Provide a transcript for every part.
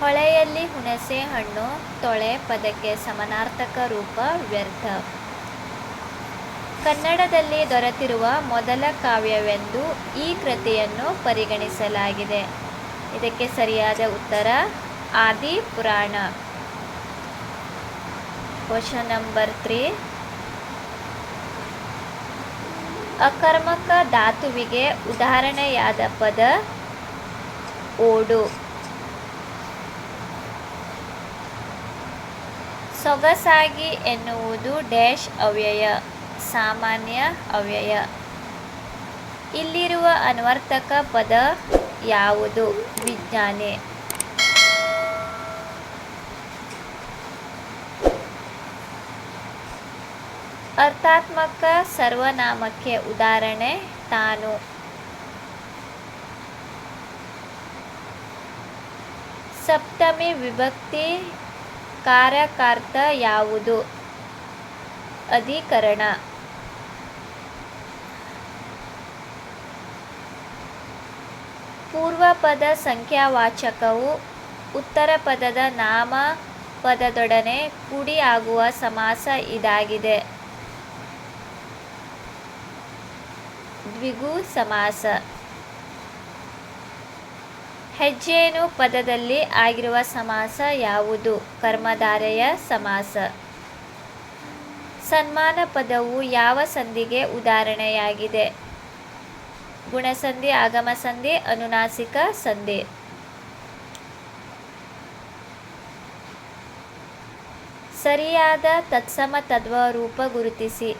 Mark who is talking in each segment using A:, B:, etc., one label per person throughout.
A: ಹೊಳೆಯಲ್ಲಿ ಹುಣಸೆ ಹಣ್ಣು ತೊಳೆ ಪದಕ್ಕೆ ಸಮನಾರ್ಥಕ ರೂಪ ವ್ಯರ್ಥ. ಕನ್ನಡದಲ್ಲಿ ದೊರೆತಿರುವ ಮೊದಲ ಕಾವ್ಯವೆಂದು ಈ ಕೃತಿಯನ್ನು ಪರಿಗಣಿಸಲಾಗಿದೆ. ಇದಕ್ಕೆ ಸರಿಯಾದ ಉತ್ತರ, Adi Purana question number three. ಅಕರ್ಮಕ ಧಾತುವಿಗೆ ಉದಾಹರಣೆಯಾದ ಪದ ಓಡು. ಸೊಗಸಾಗಿ ಎನ್ನುವುದು ಡ್ಯಾಶ್ ಅವ್ಯಯ, ಸಾಮಾನ್ಯ ಅವ್ಯಯ. ಇಲ್ಲಿರುವ ಅನ್ವರ್ಥಕ ಪದ ಯಾವುದು? ವಿಜ್ಞಾನೆ. ಅರ್ಥಾತ್ಮಕ ಸರ್ವನಾಮಕ್ಕೆ ಉದಾಹರಣೆ, ತಾನು. ಸಪ್ತಮಿ ವಿಭಕ್ತಿ ಕಾರಕಾರ್ಥ ಯಾವುದು? ಅಧಿಕರಣ. ಪೂರ್ವಪದ ಸಂಖ್ಯಾವಾಚಕವು ಉತ್ತರ ಪದದ ನಾಮ ಪದದೊಡನೆ ಕೂಡಿ ಆಗುವ ಸಮಾಸ ಇದಾಗಿದೆ. ದ್ವಿಗು ಸಮಾಸ. ಹೆಜ್ಜೇನು ಪದದಲ್ಲಿ ಆಗಿರುವ ಸಮಾಸ ಯಾವುದು? ಕರ್ಮಧಾರೆಯ ಸಮಾಸ. ಸನ್ಮಾನ ಪದವು ಯಾವ ಸಂಧಿಗೆ ಉದಾಹರಣೆಯಾಗಿದೆ? ಗುಣಸಂಧಿ ಆಗಮ ಸಂಧಿ ಅನುನಾಸಿಕ ಸಂಧಿ. ಸರಿಯಾದ ತತ್ಸಮ ತದ್ವ ರೂಪ ಗುರುತಿಸಿ.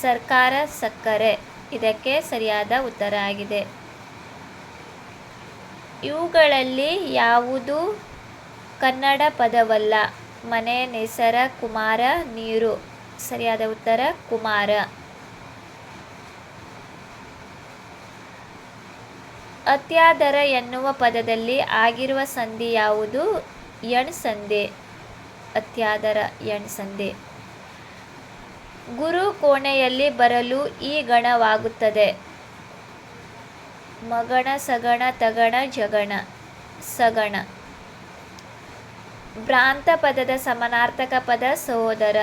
A: ಸರ್ಕಾರ ಸಕ್ಕರೆ. ಇದಕ್ಕೆ ಸರಿಯಾದ ಉತ್ತರ ಆಗಿದೆ. ಇವುಗಳಲ್ಲಿ ಯಾವುದು? ಕನ್ನಡ ಪದವಲ್ಲ. ಮನೆ, ನೆಸರ, ಕುಮಾರ, ನೀರು. ಸರಿಯಾದ ಉತ್ತರ, ಕುಮಾರ. ಅತ್ಯಾದರ ಎನ್ನುವ ಪದದಲ್ಲಿ ಆಗಿರುವ ಸಂಧಿ ಯಾವುದು? ಎಣ್ ಸಂಧಿ ಅತ್ಯಾದರ ಎಣ್ ಸಂಧಿ ಗುರು ಕೋಣೆಯಲ್ಲಿ ಬರಲು ಈ ಗಣವಾಗುತ್ತದೆ. ಮಗಣ, ಸಗಣ, ತಗಣ, ಜಗಣ, ಸಗಣ. ಭ್ರಾಂತ ಪದದ ಸಮನಾರ್ಥಕ ಪದ ಸಹೋದರ.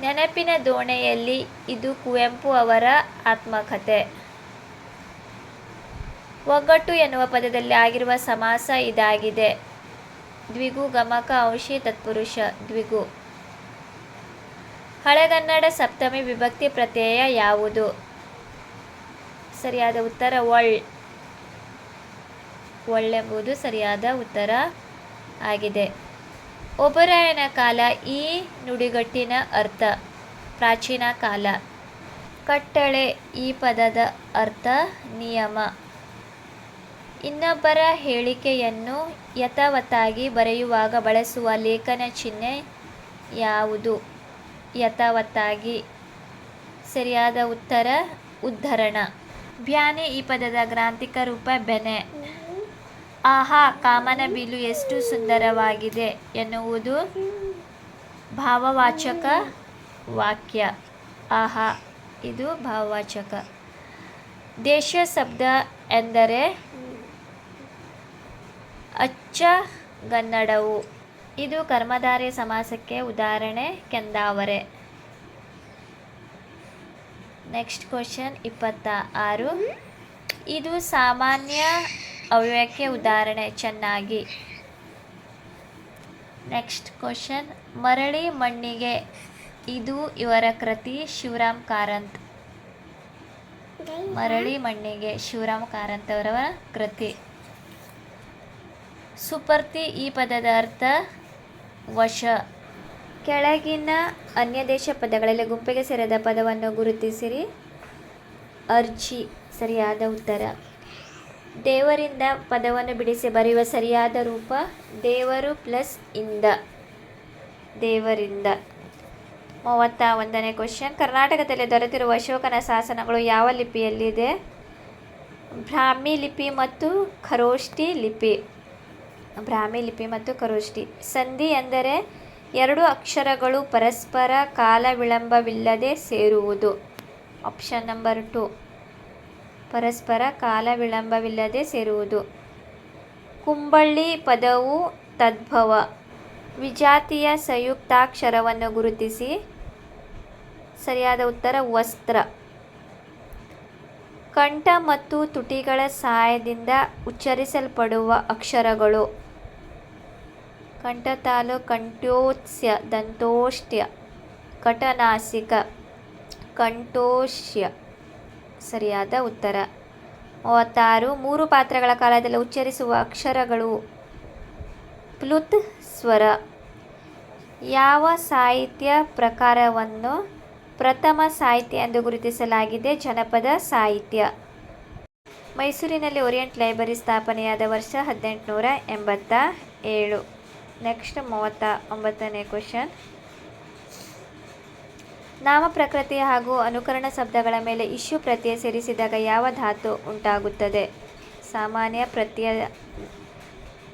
A: ನೆನಪಿನ ದೋಣೆಯಲ್ಲಿ ಇದು ಕುವೆಂಪು ಅವರ ಆತ್ಮಕಥೆ. ಒಗ್ಗಟ್ಟು ಎನ್ನುವ ಪದದಲ್ಲಿ ಆಗಿರುವ ಸಮಾಸ ಇದಾಗಿದೆ. ದ್ವಿಗು, ಗಮಕ ಅಂಶಿ ತತ್ಪುರುಷ, ದ್ವಿಗು. ಹಳೆಗನ್ನಡ ಸಪ್ತಮಿ ವಿಭಕ್ತಿ ಪ್ರತ್ಯಯ ಯಾವುದು? ಸರಿಯಾದ ಉತ್ತರ ಒಳ್. ಒಳ್ಳೆಂಬುದು ಸರಿಯಾದ ಉತ್ತರ ಆಗಿದೆ. ಒಬರಾಯನ ಕಾಲ ಈ ನುಡಿಗಟ್ಟಿನ ಅರ್ಥ. ಪ್ರಾಚೀನ ಕಾಲ. ಕಟ್ಟಳೆ ಈ ಪದದ ಅರ್ಥ ನಿಯಮ. ಇನ್ನೊಬ್ಬರ ಹೇಳಿಕೆಯನ್ನು ಯಥಾವತ್ತಾಗಿ ಬರೆಯುವಾಗ ಬಳಸುವ ಲೇಖನ ಚಿಹ್ನೆ ಯಾವುದು? ಯಥಾವತ್ತಾಗಿ. ಸರಿಯಾದ ಉತ್ತರ ಉದ್ಧರಣ. ಬ್ಯಾನೆ ಈ ಪದದ ಗ್ರಾಂಥಿಕ ರೂಪ ಬೆನೆ. ಆಹಾ, ಕಾಮನ ಬಿಲು ಎಷ್ಟು ಸುಂದರವಾಗಿದೆ ಎನ್ನುವುದು ಭಾವವಾಚಕ ವಾಕ್ಯ. ಆಹಾ, ಇದು ಭಾವವಾಚಕ. ದೇಶ ಶಬ್ದ ಎಂದರೆ ಅಚ್ಚಗನ್ನಡವು ಇದು ಕರ್ಮಧಾರೆ ಸಮಾಸಕ್ಕೆ ಉದಾಹರಣೆ ಕೆಂದಾವರೆ. ನೆಕ್ಸ್ಟ್ ಕ್ವಶನ್ ಇಪ್ಪತ್ತ ಆರು ಇದು ಸಾಮಾನ್ಯ ಅವ್ಯಕ್ಕೆ ಉದಾಹರಣೆ, ಚೆನ್ನಾಗಿ. ನೆಕ್ಸ್ಟ್ ಕ್ವಶನ್ ಮರಳಿ ಮಣ್ಣಿಗೆ ಇದು ಇವರ ಕೃತಿ, ಶಿವರಾಮ್ ಕಾರಂತ್. ಮರಳಿ ಮಣ್ಣಿಗೆ ಶಿವರಾಮ್ ಕಾರಂತ್ ಅವರ ಕೃತಿ. ಸುಪರ್ತಿ ಈ ಪದದ ಅರ್ಥ ವಶ. ಕೆಳಗಿನ ಅನ್ಯದೇಶ ಪದಗಳಲ್ಲಿ ಗುಂಪಿಗೆ ಸೇರಿದ ಪದವನ್ನು ಗುರುತಿಸಿರಿ. ಅರ್ಜಿ ಸರಿಯಾದ ಉತ್ತರ. ದೇವರಿಂದ ಪದವನ್ನು ಬಿಡಿಸಿ ಬರೆಯುವ ಸರಿಯಾದ ರೂಪ ದೇವರು ಪ್ಲಸ್ ಇಂದ. ದೇವರಿಂದ. ಮೂವತ್ತ ಒಂದನೇ ಕ್ವಶನ್. ಕರ್ನಾಟಕದಲ್ಲಿ ದೊರೆತಿರುವ ಅಶೋಕನ ಶಾಸನಗಳು ಯಾವ ಲಿಪಿಯಲ್ಲಿದೆ? ಬ್ರಾಹ್ಮಿ ಲಿಪಿ ಮತ್ತು ಖರೋಷ್ಠಿ ಲಿಪಿ. ಬ್ರಾಹ್ಮಿ ಲಿಪಿ ಮತ್ತು ಖರೋಷ್ಠಿ. ಸಂಧಿ ಎಂದರೆ ಎರಡು ಅಕ್ಷರಗಳು ಪರಸ್ಪರ ಕಾಲ ವಿಳಂಬವಿಲ್ಲದೆ ಸೇರುವುದು. ಆಪ್ಷನ್ ನಂಬರ್ ಟು ಪರಸ್ಪರ ಕಾಲ ವಿಳಂಬವಿಲ್ಲದೆ ಸೇರುವುದು. ಕುಂಬಳ್ಳಿ ಪದವು ತದ್ಭವ. ವಿಜಾತಿಯ ಸಂಯುಕ್ತಾಕ್ಷರವನ್ನು ಗುರುತಿಸಿ. ಸರಿಯಾದ ಉತ್ತರ, ವಸ್ತ್ರ. ಕಂಠ ಮತ್ತು ತುಟಿಗಳ ಸಹಾಯದಿಂದ ಉಚ್ಚರಿಸಲ್ಪಡುವ ಅಕ್ಷರಗಳು. ಕಂಠತಾಲು ಕಂಠೋತ್ಸ್ಯ ದಂತೋಷ್ಟ್ಯ ಕಟನಾಸಿಕ ಕಂಠೋಷ್ಯ. ಸರಿಯಾದ ಉತ್ತರ. ಮೂವತ್ತಾರು, ಮೂರು ಪಾತ್ರಗಳ ಕಾಲದಲ್ಲಿ ಉಚ್ಚರಿಸುವ ಅಕ್ಷರಗಳು. ಪ್ಲುತ್ ಸ್ವರ. ಯಾವ ಸಾಹಿತ್ಯ ಪ್ರಕಾರವನ್ನು ಪ್ರಥಮ ಸಾಹಿತ್ಯ ಎಂದು ಗುರುತಿಸಲಾಗಿದೆ? ಜನಪದ ಸಾಹಿತ್ಯ. ಮೈಸೂರಿನಲ್ಲಿ ಓರಿಯೆಂಟ್ ಲೈಬ್ರರಿ ಸ್ಥಾಪನೆಯಾದ ವರ್ಷ ಹದಿನೆಂಟುನೂರ ಎಂಬತ್ತ ಏಳು. ನೆಕ್ಸ್ಟ್ ಮೂವತ್ತ ಒಂಬತ್ತನೇ ಕ್ವಶನ್. ನಾಮ ಪ್ರಕೃತಿ ಹಾಗೂ ಅನುಕರಣ ಶಬ್ದಗಳ ಮೇಲೆ ಇಶ್ಯು ಪ್ರತ್ಯಯ ಸೇರಿಸಿದಾಗ ಯಾವ ಧಾತು ಉಂಟಾಗುತ್ತದೆ? ಸಾಮಾನ್ಯ ಪ್ರತ್ಯಯ,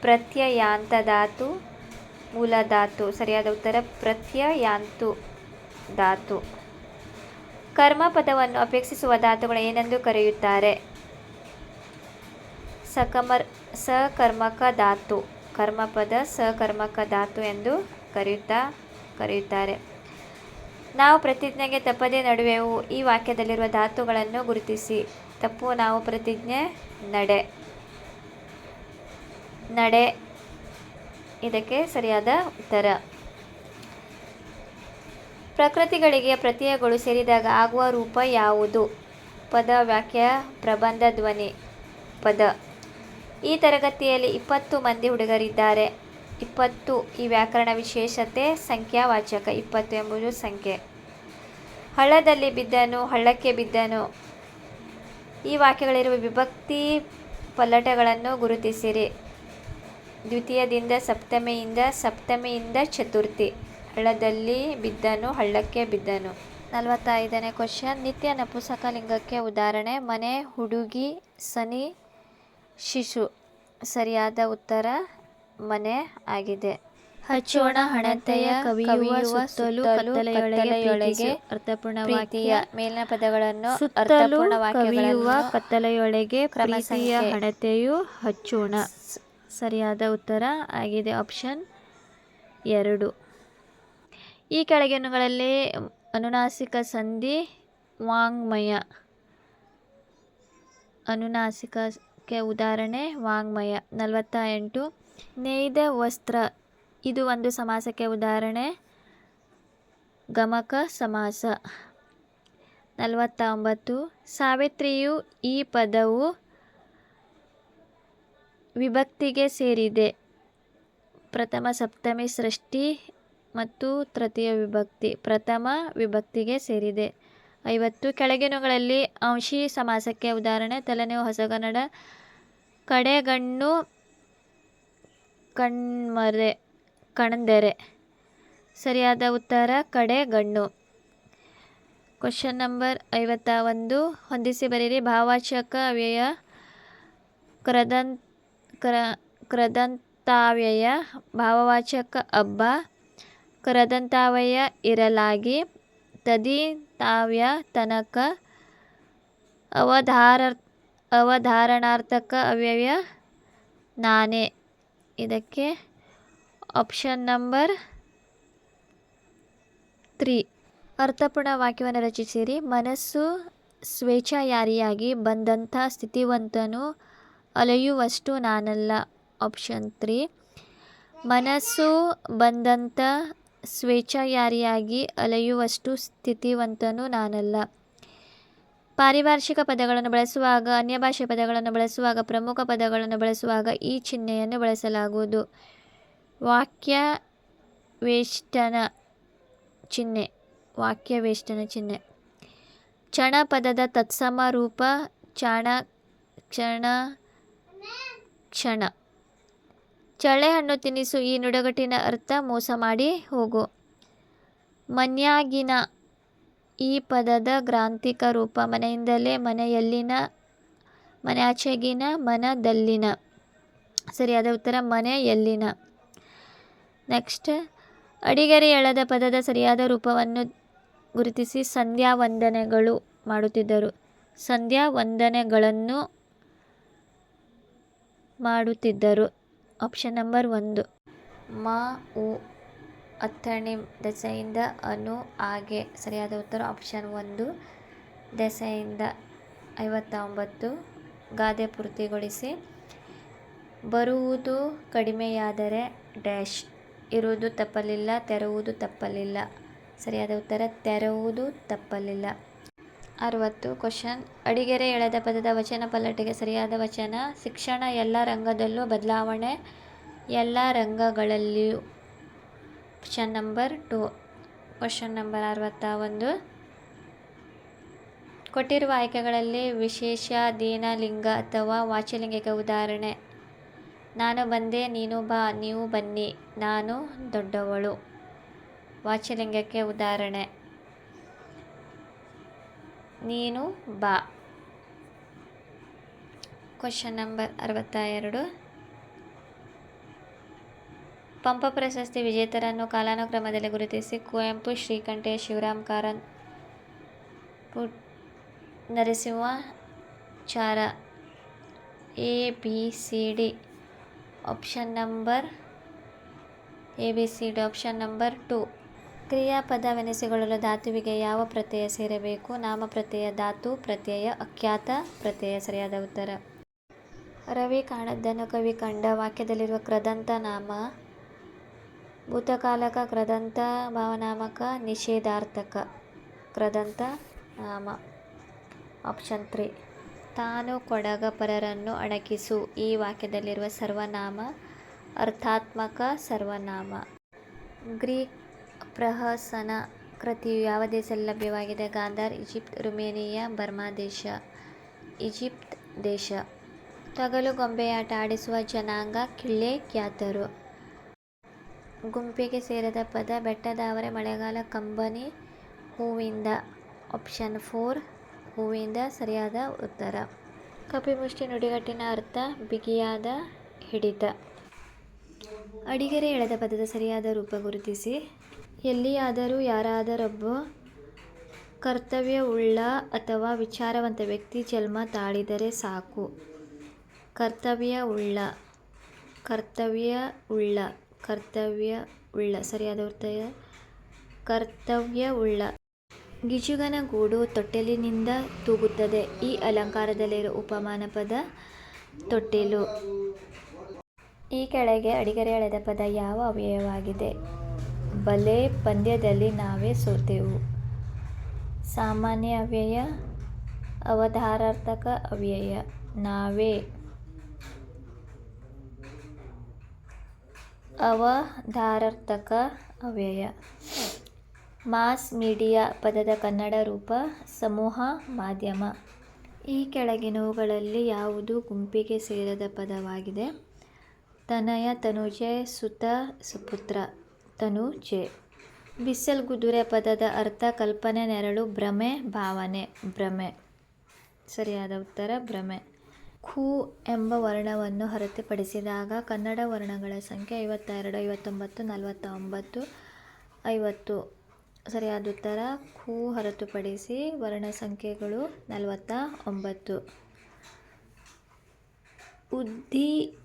A: ಪ್ರತ್ಯಯಾಂತ ಧಾತು, ಮೂಲ ಧಾತು, ಸರಿಯಾದ ಉತ್ತರ ಪ್ರತ್ಯಯಾಂತು ಧಾತು. ಕರ್ಮ ಪದವನ್ನು ಅಪೇಕ್ಷಿಸುವ ಧಾತುಗಳು ಏನೆಂದು ಕರೆಯುತ್ತಾರೆ? ಸಕಮರ್, ಸಕರ್ಮಕ ಧಾತು. ಕರ್ಮಪದ ಸಕರ್ಮಕ ಧಾತು ಎಂದು ಕರೆಯುತ್ತಾ, ಕರೆಯುತ್ತಾರೆ. ನಾವು ಪ್ರತಿಜ್ಞೆಗೆ ತಪ್ಪದೇ ನಡುವೆವು ಈ ವಾಕ್ಯದಲ್ಲಿರುವ ಧಾತುಗಳನ್ನು ಗುರುತಿಸಿ, ತಪ್ಪು ನಾವು ಪ್ರತಿಜ್ಞೆ ನಡೆ ನಡೆ. ಇದಕ್ಕೆ ಸರಿಯಾದ ಉತ್ತರ. ಪ್ರಕೃತಿಗಳಿಗೆ ಪ್ರತ್ಯಯಗಳು ಸೇರಿದಾಗ ಆಗುವ ರೂಪ ಯಾವುದು? ಪದ, ವಾಕ್ಯ, ಪ್ರಬಂಧ, ಧ್ವನಿ. ಪದ. ಈ ತರಗತಿಯಲ್ಲಿ ಇಪ್ಪತ್ತು ಮಂದಿ ಹುಡುಗರಿದ್ದಾರೆ. ಇಪ್ಪತ್ತು ಈ ವ್ಯಾಕರಣ ವಿಶೇಷತೆ, ಸಂಖ್ಯಾವಾಚಕ ಇಪ್ಪತ್ತು ಎಂಬುದು ಸಂಖ್ಯೆ. ಹಳ್ಳದಲ್ಲಿ ಬಿದ್ದನು, ಹಳ್ಳಕ್ಕೆ ಬಿದ್ದನು. ಈ ವಾಕ್ಯಗಳಿರುವ ವಿಭಕ್ತಿ ಪಲ್ಲಟಗಳನ್ನು ಗುರುತಿಸಿರಿ. ದ್ವಿತೀಯದಿಂದ ಸಪ್ತಮಿಯಿಂದ ಸಪ್ತಮಿಯಿಂದ ಚತುರ್ಥಿ. ಹಳ್ಳದಲ್ಲಿ ಬಿದ್ದನು, ಹಳ್ಳಕ್ಕೆ ಬಿದ್ದನು. ನಲವತ್ತೈದನೇ ಕ್ವಶನ್. ನಿತ್ಯ ನಪುಸಕಲಿಂಗಕ್ಕೆ ಉದಾಹರಣೆ, ಮನೆ, ಹುಡುಗಿ, ಸನಿ ಶಿಶು. ಸರಿಯಾದ ಉತ್ತರ ಮನೆ ಆಗಿದೆ. ಹಚ್ಚೋಣ ಹಣತೆಯ ಕವಿಯುವ ಸುತ್ತಲೂ ಕತ್ತಲೆಯೊಳಗೆ
B: ಅರ್ಥಪೂರ್ಣ
A: ವಾಕ್ಯ ಮೇಲಿನ ಪದಗಳನ್ನು
B: ಸುತ್ತಲೂ
A: ಅರ್ಥಪೂರ್ಣ
B: ಕವಿಯುವ ಕತ್ತಲೆಯೊಳಗೆ ಪ್ರೀತಿಯ ಹಣತೆಯು ಹಚ್ಚೋಣ. ಸರಿಯಾದ ಉತ್ತರ ಆಗಿದೆ. ಆಪ್ಷನ್ ಎರಡು. ಈ ಕೆಳಗಿನಗಳಲ್ಲಿ ಅನುನಾಸಿಕ ಸಂಧಿ ವಾಂಗ್ಮಯ. ಅನುನಾಸಿಕಕ್ಕೆ ಉದಾಹರಣೆ, ವಾಂಗ್ಮಯ ನಲವತ್ತ ಎಂಟು ನೇಯ್ದ ವಸ್ತ್ರ, ಇದು ಒಂದು ಸಮಾಸಕ್ಕೆ ಉದಾಹರಣೆ. ಗಮಕ ಸಮಾಸ. ನಲವತ್ತ ಒಂಬತ್ತು ಸಾವಿತ್ರಿಯು ಈ ಪದವು ವಿಭಕ್ತಿಗೆ ಸೇರಿದೆ. ಪ್ರಥಮ ಸಪ್ತಮಿ ಸೃಷ್ಟಿ ಮತ್ತು ತೃತೀಯ ವಿಭಕ್ತಿ. ಪ್ರಥಮ ವಿಭಕ್ತಿಗೆ ಸೇರಿದೆ. ಐವತ್ತು ಕೆಳಗಿನಗಳಲ್ಲಿ ಅಂಶಿ ಸಮಾಸಕ್ಕೆ ಉದಾಹರಣೆ, ತಲೆನೋವು, ಹೊಸಗನ್ನಡ, ಕಡೆಗಣ್ಣು, ಕಣ್ಮರೆ, ಕಣಂದೆರೆ. ಸರಿಯಾದ ಉತ್ತರ, ಕಡೆಗಣ್ಣು. ಕ್ವಶನ್ ನಂಬರ್ ಐವತ್ತ ಒಂದು. ಹೊಂದಿಸಿ ಬರೀರಿ. ಭಾವವಾಚಕ ವ್ಯಯ ಕ್ರದನ್ ಕ್ರ, ಕ್ರದಂತಾವ್ಯಯ, ಭಾವವಾಚಕ ಹಬ್ಬ ಕ್ರದಂತಾವಯ ಇರಲಾಗಿ ತದಿತಾವ್ಯ ತನಕ ಅವಧಾರ ಅವಧಾರಣಾರ್ಥಕ ಅವ್ಯಯ ನಾನೇ. ಇದಕ್ಕೆ ಆಪ್ಷನ್ ನಂಬರ್ ತ್ರೀ ಅರ್ಥಪೂರ್ಣ ವಾಕ್ಯವನ್ನು ರಚಿಸಿರಿ. ಮನಸ್ಸು ಸ್ವೇಚ್ಛಾಯಾರಿಯಾಗಿ ಬಂದಂಥ ಸ್ಥಿತಿವಂತನು ಅಲೆಯುವಷ್ಟು ನಾನಲ್ಲ. ಆಪ್ಷನ್ ತ್ರೀ ಮನಸ್ಸು ಬಂದಂಥ ಸ್ವೇಚ್ಛಾಯಾರಿಯಾಗಿ ಅಲೆಯುವಷ್ಟು ಸ್ಥಿತಿವಂತನೂ ನಾನಲ್ಲ. ಪಾರಿಭಾಷಿಕ ಪದಗಳನ್ನು ಬಳಸುವಾಗ, ಅನ್ಯ ಭಾಷೆ ಪದಗಳನ್ನು ಬಳಸುವಾಗ, ಪ್ರಮುಖ ಪದಗಳನ್ನು ಬಳಸುವಾಗ ಈ ಚಿಹ್ನೆಯನ್ನು ಬಳಸಲಾಗುವುದು. ವಾಕ್ಯ ವೇಷ್ಟನ ಚಿಹ್ನೆ ವಾಕ್ಯ ವೇಷ್ಟನ ಚಿಹ್ನೆ. ಚಣ ಪದದ ತತ್ಸಮ ರೂಪ ಚಾಣ ಕ್ಷಣ ಕ್ಷಣ. ಚಳ್ಳೆಹಣ್ಣು ತಿನ್ನಿಸು ಈ ನುಡಗಟ್ಟಿನ ಅರ್ಥ ಮೋಸ ಮಾಡಿ ಹೋಗು. ಮನ್ಯಾಗಿನ ಈ ಪದದ ಗ್ರಾಂಥಿಕ ರೂಪ ಮನೆಯಿಂದಲೇ ಮನೆಯಲ್ಲಿನ, ಮನೆಯಾಚೆಗಿನ, ಮನದಲ್ಲಿನ. ಸರಿಯಾದ ಉತ್ತರ, ಮನೆಯಲ್ಲಿನ. ನೆಕ್ಸ್ಟ್ ಅಡಿಗೆರೆ ಎಳೆದ ಪದದ ಸರಿಯಾದ ರೂಪವನ್ನು ಗುರುತಿಸಿ ಸಂಧ್ಯಾ ವಂದನೆಗಳು ಮಾಡುತ್ತಿದ್ದರು. ಸಂಧ್ಯಾ ವಂದನೆಗಳನ್ನು ಮಾಡುತ್ತಿದ್ದರು. ಆಪ್ಷನ್ ನಂಬರ್ ಒಂದು.
A: ಮ, ಉ, ಅಥಣಿ ದೆಸೆಯಿಂದ ಅನು, ಆಗೆ. ಸರಿಯಾದ ಉತ್ತರ ಆಪ್ಷನ್ ಒಂದು. ದೆಸೆಯಿಂದ ಐವತ್ತೊಂಬತ್ತು. ಗಾದೆ ಪೂರ್ತಿಗೊಳಿಸಿ. ಬರುವುದು ಕಡಿಮೆಯಾದರೆ ಡ್ಯಾಶ್ ಇರುವುದು ತಪ್ಪಲಿಲ್ಲ, ತೆರುವುದು ತಪ್ಪಲಿಲ್ಲ. ಸರಿಯಾದ ಉತ್ತರ, ತೆರುವುದು ತಪ್ಪಲಿಲ್ಲ. ಅರವತ್ತು, ಕ್ವಶನ್. ಅಡಿಗೆರೆ ಎಳೆದ ಪದದ ವಚನ ಪಲ್ಲಟಿಗೆ ಸರಿಯಾದ ವಚನ. ಶಿಕ್ಷಣ ಎಲ್ಲ ರಂಗದಲ್ಲೂ ಬದಲಾವಣೆ. ಎಲ್ಲ ರಂಗಗಳಲ್ಲಿಯೂ. Question number two. Question number ಅರವತ್ತ ಒಂದು. ಕೊಟ್ಟಿರುವ ಆಯ್ಕೆಗಳಲ್ಲಿ ವಿಶೇಷ, ದೀನ, ಲಿಂಗ ಅಥವಾ ವಾಚಲಿಂಗಿಕ ಉದಾಹರಣೆ. ನಾನು ಬಂದೆ, ನೀನು ಬಾ, ನೀವು ಬನ್ನಿ. ನಾನು ದೊಡ್ಡವಳು. ವಾಚಲಿಂಗಕ್ಕೆ ಉದಾಹರಣೆ. ನೀನು ಬಾ ಕ್ವಶನ್ ನಂಬರ್ ಅರವತ್ತ ಎರಡು ಪಂಪ ಪ್ರಶಸ್ತಿ ವಿಜೇತರನ್ನು ಕಾಲಾನುಕ್ರಮದಲ್ಲಿ ಗುರುತಿಸಿ ಕುವೆಂಪು ಶ್ರೀಕಂಠೆ ಶಿವರಾಮ್ ಕಾರಂತ್ ಪುಟ್ Narasimhachar A B C D option number A B C D option number two ಕ್ರಿಯಾಪದವೆನಿಸಿಕೊಳ್ಳಲು ಧಾತುವಿಗೆ ಯಾವ ಪ್ರತ್ಯಯ ಸೇರಬೇಕು? ನಾಮಪ್ರತ್ಯಯ ಧಾತು ಪ್ರತ್ಯಯ, ಅಖ್ಯಾತ ಪ್ರತ್ಯಯ ಸರಿಯಾದ ಉತ್ತರ. ರವಿ ಕಾಣದ್ದನ್ನು ಕವಿ ಕಂಡ ವಾಕ್ಯದಲ್ಲಿರುವ ಕ್ರದಂತ ನಾಮ, ಭೂತಕಾಲಕ, ಕ್ರದಂತ ಭಾವನಾಮಕ, ನಿಷೇಧಾರ್ಥಕ, ಕ್ರದಂತ ನಾಮ. Option three. ತಾನು ಕೊಡಗ ಪರರನ್ನು ಅಣಕಿಸು ಈ ವಾಕ್ಯದಲ್ಲಿರುವ ಸರ್ವನಾಮ ಅರ್ಥಾತ್ಮಕ ಸರ್ವನಾಮ. ಗ್ರೀಕ್ ಪ್ರಹಸನ ಕೃತಿಯು ಯಾವ ದೇಶದಲ್ಲಿ ಲಭ್ಯವಾಗಿದೆ? ಗಾಂಧಾರ್, ಈಜಿಪ್ಟ್, ರುಮೇನಿಯಾ, ಬರ್ಮಾ ದೇಶ. ಈಜಿಪ್ಟ್ ದೇಶ. ತಗಲು ಗೊಂಬೆಯಾಟ ಆಡಿಸುವ ಜನಾಂಗ ಕಿಳ್ಳೆ ಖ್ಯಾತರು. ಗುಂಪಿಗೆ ಸೇರದ ಪದ ಬೆಟ್ಟದಾವರೆ ಮಳೆಗಾಲ ಕಂಬನಿ ಹೂವಿಂದ. ಆಪ್ಷನ್ ಫೋರ್, ಹೂವಿಂದ ಸರಿಯಾದ ಉತ್ತರ. ಕಪಿಮುಷ್ಟಿ ನುಡಿಗಟ್ಟಿನ ಅರ್ಥ, ಬಿಗಿಯಾದ ಹಿಡಿತ. ಅಡಿಗೆರೆ ಎಳೆದ ಪದದ ಸರಿಯಾದ ರೂಪ ಗುರುತಿಸಿ. ಎಲ್ಲಿಯಾದರೂ ಯಾರಾದರೊಬ್ಬ ಕರ್ತವ್ಯವುಳ್ಳ ಅಥವಾ ವಿಚಾರವಂತ ವ್ಯಕ್ತಿ ಜನ್ಮ ತಾಳಿದರೆ ಸಾಕು. ಕರ್ತವ್ಯವುಳ್ಳ ಕರ್ತವ್ಯವುಳ್ಳ ಕರ್ತವ್ಯವುಳ್ಳ. ಸರಿಯಾದ ಉತ್ತರ? ಕರ್ತವ್ಯವುಳ್ಳ. ಗಿಜುಗನ ಗೂಡು ತೊಟ್ಟಿಲಿನಿಂದ ತೂಗುತ್ತದೆ. ಈ ಅಲಂಕಾರದಲ್ಲಿರುವ ಉಪಮಾನ ಪದ ತೊಟ್ಟಿಲು. ಈ ಕೆಳಗೆ ಅಡಿಗರೆ ಎಳೆದ ಪದ ಯಾವ ಅವ್ಯಯವಾಗಿದೆ ಬಲೆ ಪಂದ್ಯದಲ್ಲಿ ನಾವೇ ಸೋತೆವು. ಸಾಮಾನ್ಯ ಅವ್ಯಯ ಅವಧಾರಾರ್ಥಕ ಅವ್ಯಯ. ನಾವೇ ಅವಧಾರಾರ್ಥಕ ಅವ್ಯಯ. ಮಾಸ್ ಮೀಡಿಯಾ ಪದದ ಕನ್ನಡ ರೂಪ, ಸಮೂಹ, ಮಾಧ್ಯಮ. ಈ ಕೆಳಗಿನವುಗಳಲ್ಲಿ ಯಾವುದು ಗುಂಪಿಗೆ ಸೇರದ ಪದವಾಗಿದೆ? ತನಯ ತನುಜೆ ಸುತ ಸುಪುತ್ರ. ತನುಜೆ ಬಿಸಲ್ಗುದುರೆ ಪದದ ಅರ್ಥ ಕಲ್ಪನೆ ನೆರಳು ಭ್ರಮೆ ಭಾವನೆ. ಭ್ರಮೆ. ಸರಿಯಾದ ಉತ್ತರ, ಭ್ರಮೆ. ಖು ಎಂಬ ವರ್ಣವನ್ನು ಹೊರತುಪಡಿಸಿದಾಗ ಕನ್ನಡ ವರ್ಣಗಳ ಸಂಖ್ಯೆ ಐವತ್ತೆರಡು, ಐವತ್ತೊಂಬತ್ತು ನಲವತ್ತ ಒಂಬತ್ತು ಐವತ್ತು. ಸರಿಯಾದ ಉತ್ತರ, ಖು ಹೊರತುಪಡಿಸಿ ವರ್ಣ ಸಂಖ್ಯೆಗಳು ನಲವತ್ತ ಒಂಬತ್ತು. ಉದ್ದಿ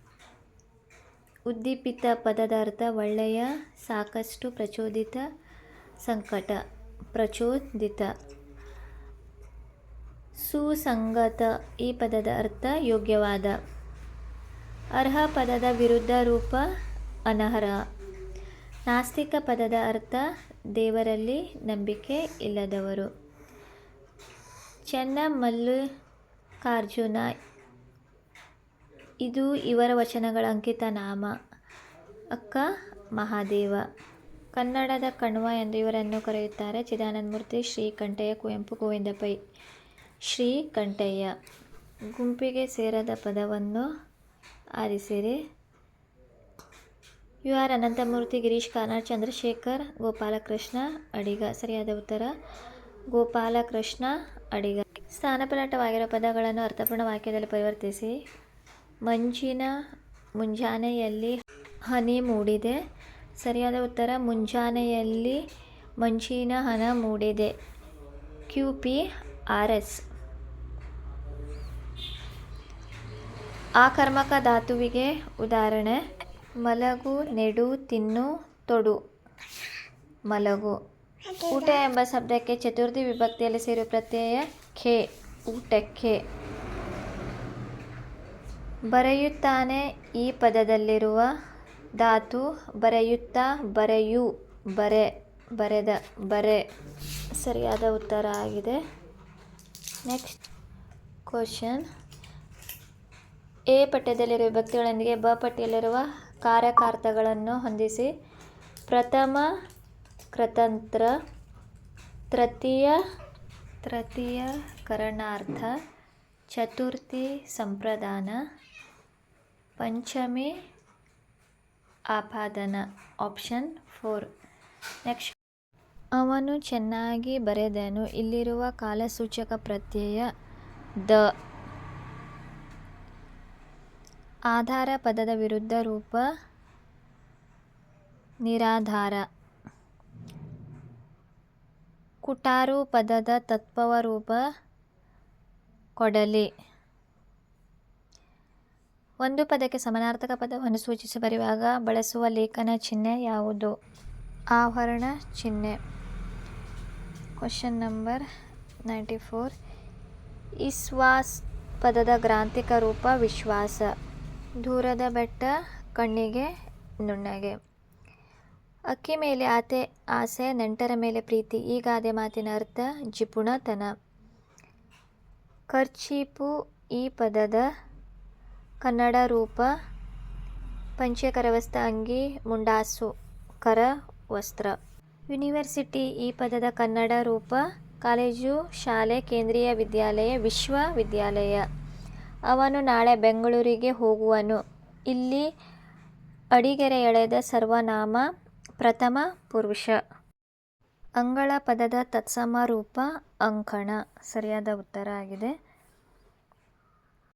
A: ಉದ್ದೀಪಿತ ಪದದ ಅರ್ಥ ಒಳ್ಳೆಯ, ಸಾಕಷ್ಟು ಪ್ರಚೋದಿತ ಸಂಕಟ, ಪ್ರಚೋದಿತ. ಸುಸಂಗತ ಈ ಪದದ ಅರ್ಥ ಯೋಗ್ಯವಾದ. ಅರ್ಹ ಪದದ ವಿರುದ್ಧ ರೂಪ ಅನರ್ಹ. ನಾಸ್ತಿಕ ಪದದ ಅರ್ಥ ದೇವರಲ್ಲಿ ನಂಬಿಕೆ ಇಲ್ಲದವರು. ಚೆನ್ನ ಮಲ್ಲಿಕಾರ್ಜುನ ಇದು ಇವರ ವಚನಗಳ ಅಂಕಿತ ನಾಮ. ಅಕ್ಕ, ಮಹಾದೇವ. ಕನ್ನಡದ ಕಣ್ವ ಎಂದು ಇವರನ್ನು ಕರೆಯುತ್ತಾರೆ ಚಿದಾನಂದಮೂರ್ತಿ ಶ್ರೀಕಂಠಯ್ಯ ಕುವೆಂಪು ಗೋವಿಂದ ಪೈ. ಶ್ರೀ ಕಂಠಯ್ಯ. ಗುಂಪಿಗೆ ಸೇರದ ಪದವನ್ನು ಆರಿಸಿರಿ. U R Ananthamurthy, Girish Karnad Chandrashekhar, Gopalakrishna, Adiga. ಸರಿಯಾದ ಉತ್ತರ, ಗೋಪಾಲಕೃಷ್ಣ, ಅಡಿಗ. ಸ್ಥಾನಪಲಾಟವಾಗಿರುವ ಪದಗಳನ್ನು ಅರ್ಥಪೂರ್ಣ ವಾಕ್ಯದಲ್ಲಿ ಪರಿವರ್ತಿಸಿ. ಮಂಜಿನ ಮುಂಜಾನೆಯಲ್ಲಿ ಹನಿ ಮೂಡಿದೆ. ಸರಿಯಾದ ಉತ್ತರ, ಮುಂಜಾನೆಯಲ್ಲಿ ಮಂಜಿನ ಹನ ಮೂಡಿದೆ. ಕ್ಯೂ ಪಿ ಆರ್ ಎಸ್ ಆಕರ್ಮಕ ಧಾತುವಿಗೆ ಉದಾಹರಣೆ, ಮಲಗು, ನೆಡು, ತಿನ್ನು, ತೊಡು. ಮಲಗು. ಊಟ ಎಂಬ ಶಬ್ದಕ್ಕೆ ಚತುರ್ಥಿ ವಿಭಕ್ತಿಯಲ್ಲಿ ಸೇರುವ ಪ್ರತ್ಯಯ ಖೆ ಊಟಕ್ಕೆ. ಬರೆಯುತ್ತಾನೆ. ಈ ಪದದಲ್ಲಿರುವ ಧಾತು ಬರೆಯುತ್ತಾ ಬರೆಯು, ಬರೆ, ಬರೆದ, ಬರೆ. ಸರಿಯಾದ ಉತ್ತರ ಆಗಿದೆ. ನೆಕ್ಸ್ಟ್ ಕ್ವಶನ್ ಎ ಪಠ್ಯದಲ್ಲಿರುವ ವ್ಯಕ್ತಿಗಳೊಂದಿಗೆ ಬ ಪಟ್ಟಿಯಲ್ಲಿರುವ ಕಾರ್ಯಕರ್ತಗಳನ್ನು ಹೊಂದಿಸಿ. ಪ್ರಥಮ ಕೃತಂತ್ರ, ತೃತೀಯ ತೃತೀಯ ಕರಣಾರ್ಥ ಚತುರ್ಥಿ ಸಂಪ್ರದಾನ ಪಂಚಮಿ ಆಪಾದನ ಆಪ್ಷನ್ ಫೋರ್ ನೆಕ್ಸ್ಟ್ ಅವನು ಚೆನ್ನಾಗಿ ಬರೆದನು. ಇಲ್ಲಿರುವ ಕಾಲಸೂಚಕ ಪ್ರತ್ಯಯ ದ. ಆಧಾರ ಪದದ ವಿರುದ್ಧ ರೂಪ ನಿರಾಧಾರ. ಕುಟಾರು ಪದದ ತತ್ಪವ ರೂಪ ಕೊಡಲಿ. ಒಂದು ಪದಕ್ಕೆ ಸಮಾನಾರ್ಥಕ ಪದವನ್ನು ಸೂಚಿಸಿ ಬರೆಯುವಾಗ ಬಳಸುವ ಲೇಖನ ಚಿಹ್ನೆ ಯಾವುದು? ಆವರಣ ಚಿಹ್ನೆ. ಕ್ವಶನ್ ನಂಬರ್ ನೈಂಟಿ ಫೋರ್ ಇಸ್ವಾಸ್ ಪದದ ಗ್ರಾಂಥಿಕ ರೂಪ ವಿಶ್ವಾಸ. ದೂರದ ಬೆಟ್ಟ, ಕಣ್ಣಿಗೆ, ನುಣ್ಣಗೆ. ಅಕ್ಕಿ ಮೇಲೆ ಆತೆ, ಆಸೆ, ನೆಂಟರ ಮೇಲೆ ಪ್ರೀತಿ, ಈ ಗಾದೆ ಮಾತಿನ ಅರ್ಥ ಜಿಪುಣತನ. ಖರ್ಚೀಪು ಈ ಪದದ ಕನ್ನಡ ರೂಪ ಪಂಚೆ ಕರವಸ್ತ್ರ ಅಂಗಿ ಮುಂಡಾಸು ಕರ ವಸ್ತ್ರ. ಯೂನಿವರ್ಸಿಟಿ ಈ ಪದದ ಕನ್ನಡ ರೂಪ ಕಾಲೇಜು, ಶಾಲೆ, ಕೇಂದ್ರೀಯ ವಿದ್ಯಾಲಯ, ವಿಶ್ವವಿದ್ಯಾಲಯ. ಅವನು ನಾಳೆ ಬೆಂಗಳೂರಿಗೆ ಹೋಗುವನು. ಇಲ್ಲಿ ಅಡಿಗೆರೆ ಎಳೆದ ಸರ್ವನಾಮ, ಪ್ರಥಮ ಪುರುಷ. ಅಂಗಳ ಪದದ ತತ್ಸಮ ರೂಪ ಅಂಕಣ. ಸರಿಯಾದ ಉತ್ತರ ಆಗಿದೆ.